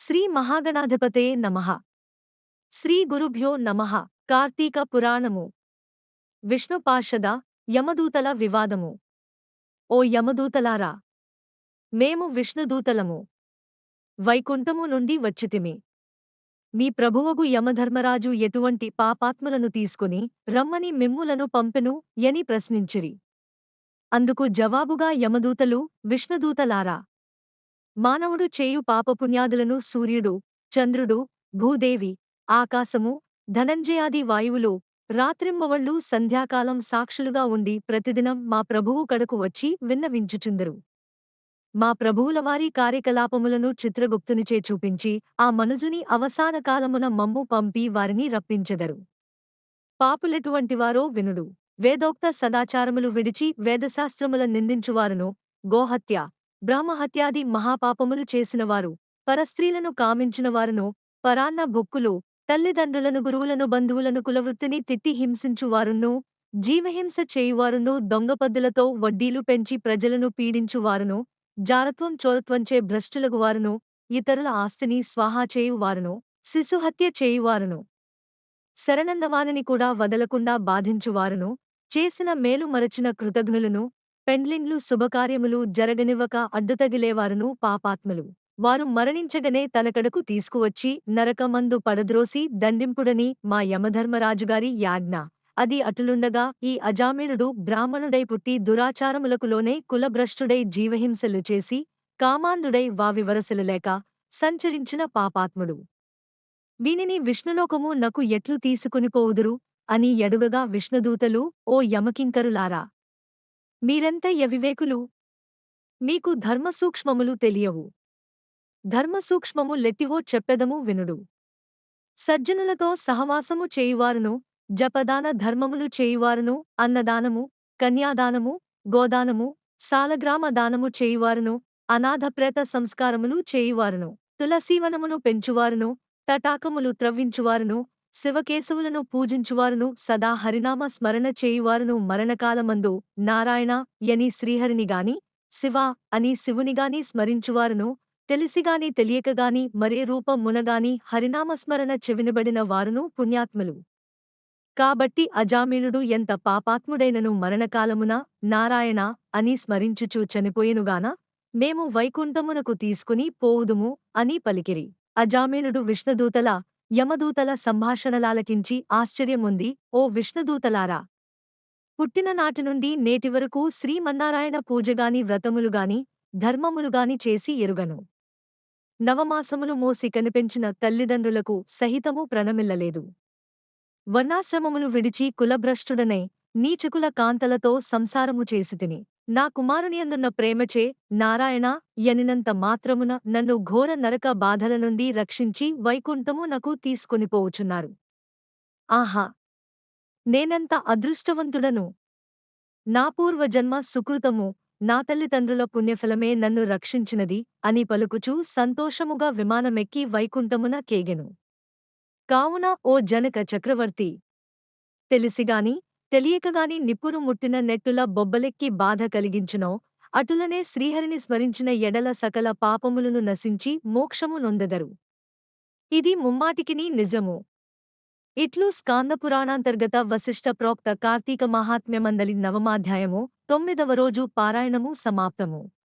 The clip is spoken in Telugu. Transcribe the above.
శ్రీ మహాగణాధిపతే నమ. శ్రీ గురుభ్యో నమః. కార్తీక పురాణము. విష్ణుపార్షద యమదూతల వివాదము. ఓ యమదూతలారా! మేము విష్ణుదూతలము వైకుంఠము నుండి వచ్చితిమి. మీ ప్రభువగు యమధర్మరాజు ఎటువంటి పాపాత్ములను తీసుకుని రమ్మని మిమ్ములను పంపెను యని ప్రశ్నించిరి. అందుకు జవాబుగా యమదూతలు విష్ణుదూతలారా మానవుడు చేయు పాపపుణ్యాదులను సూర్యుడు చంద్రుడు భూదేవి ఆకాశము ధనంజయాది వాయువులు రాత్రింబవళ్ళు సంధ్యాకాలం సాక్షులుగా ఉండి ప్రతిదినం మా ప్రభువు కడకు వచ్చి విన్నవించుచుందరు. మా ప్రభువుల వారి కార్యకలాపములను చిత్రగుప్తునిచే చూపించి ఆ మనుజుని అవసాన కాలమున మమ్ము పంపి వారిని రప్పించెదరు. పాపులెటువంటివారో వినుడు. వేదోక్త సదాచారములు విడిచి వేదశాస్త్రముల నిందించువారును. గోహత్య బ్రహ్మహత్యాది మహాపాపములు చేసినవారు పరస్త్రీలను కామించినవారును పరాన్న బొక్కులు తల్లిదండ్రులను గురువులను బంధువులను కులవృత్తిని తిట్టి హింసించువారును జీవహింస చేయువారును దొంగపద్దులతో వడ్డీలు పెంచి ప్రజలను పీడించువారును జారత్వం చోరత్వంచే భ్రష్టులగువారును ఇతరుల ఆస్తిని స్వాహా చేయువారును శిశుహత్య చేయువారును. శరణన్నవారిని కూడా వదలకుండా బాధించువారును చేసిన మేలు మరచిన కృతజ్ఞులను పెండ్లిండ్లు శుభకార్యములు జరగనివ్వక అడ్డుతగిలేవారును పాపాత్ములు. వారు మరణించగనే తనకడకు తీసుకువచ్చి నరకమందు పడద్రోసి దండింపుడని మా యమధర్మరాజుగారి యాజ్ఞ. అది అటులుండగా ఈ అజామీరుడు బ్రాహ్మణుడై పుట్టి దురాచారములకులోనే కులభ్రష్టుడై జీవహింసలు చేసి కామాంధుడై వావివరసలు లేక సంచరించిన పాపాత్ముడు. వీనిని విష్ణులోకము నకు ఎట్లు తీసుకునిపోవుదురు అని ఎడుగగా విష్ణుదూతలు ఓ యమకింకరులారా! మీరెంత యవివేకులు. మీకు ధర్మసూక్ష్మములు తెలియవు. ధర్మసూక్ష్మము లెట్టివో చెప్పెదము వినుడు. సజ్జనులతో సహవాసము చేయువారును జపదాన ధర్మములు చేయువారును అన్నదానము కన్యాదానము గోదానము సాలగ్రామ దానము చేయువారును అనాథప్రేత సంస్కారములు చేయువారును తులసీవనమును పెంచువారును తటాకములు త్రవ్వించువారును శివకేశవులను పూజించువారును సదా హరినామ స్మరణ చేయువారును మరణకాలమందు నారాయణ యని శ్రీహరినిగాని శివ అని శివునిగాని స్మరించువారును తెలిసిగాని తెలియకగాని మరే రూపమునగాని హరినామస్మరణ చెవినబడిన వారును పుణ్యాత్ములు. కాబట్టి అజామీనుడు ఎంత పాపాత్ముడైనను మరణకాలమున నారాయణ అని స్మరించుచూ చనిపోయెనుగాన మేము వైకుంఠమునకు తీసుకుని పోవుదుము అని పలికిరి. అజామీనుడు విష్ణుదూతల యమదూతల సంభాషణలాలకించి ఆశ్చర్యముంది ఓ విష్ణుదూతలారా! పుట్టిననాటి నుండి నేటివరకు శ్రీమన్నారాయణ పూజగాని వ్రతములుగాని ధర్మములుగాని చేసి ఎరుగను. నవమాసములు మోసి కనిపించిన తల్లిదండ్రులకు సహితము ప్రణమిల్లలేదు. వర్ణాశ్రమములు విడిచి కులభ్రష్టుడనే నీచకుల కాంతలతో సంసారము చేసితిని నా కుమారునియందున్న ప్రేమచే నారాయణ యనినంత మాత్రమున నన్ను ఘోర నరక బాధల నుండి రక్షించి వైకుంఠము నాకు తీసుకొనిపోవుచున్నారు ఆహా! నేనంత అదృష్టవంతుడను. నా పూర్వజన్మ సుకృతము నా తల్లిదండ్రుల పుణ్యఫలమే నన్ను రక్షించినది అని పలుకుచూ సంతోషముగా విమానమెక్కి వైకుంఠమున కేగెను. కావున ఓ జనక చక్రవర్తి! తెలిసిగాని తెలియకగాని నిప్పురు ముట్టిన నెట్టుల బొబ్బలెక్కి బాధ కలిగించునో అటులనే శ్రీహరిని స్మరించిన ఎడల సకల పాపములను నశించి మోక్షము నొందెదరు. ఇది ముమ్మాటికిని నిజము. ఇట్లు స్కాందపురాణాంతర్గత వశిష్ట ప్రోక్త కార్తీక మహాత్మ్యమందలి నవమాధ్యాయము తొమ్మిదవ రోజు పారాయణము సమాప్తము.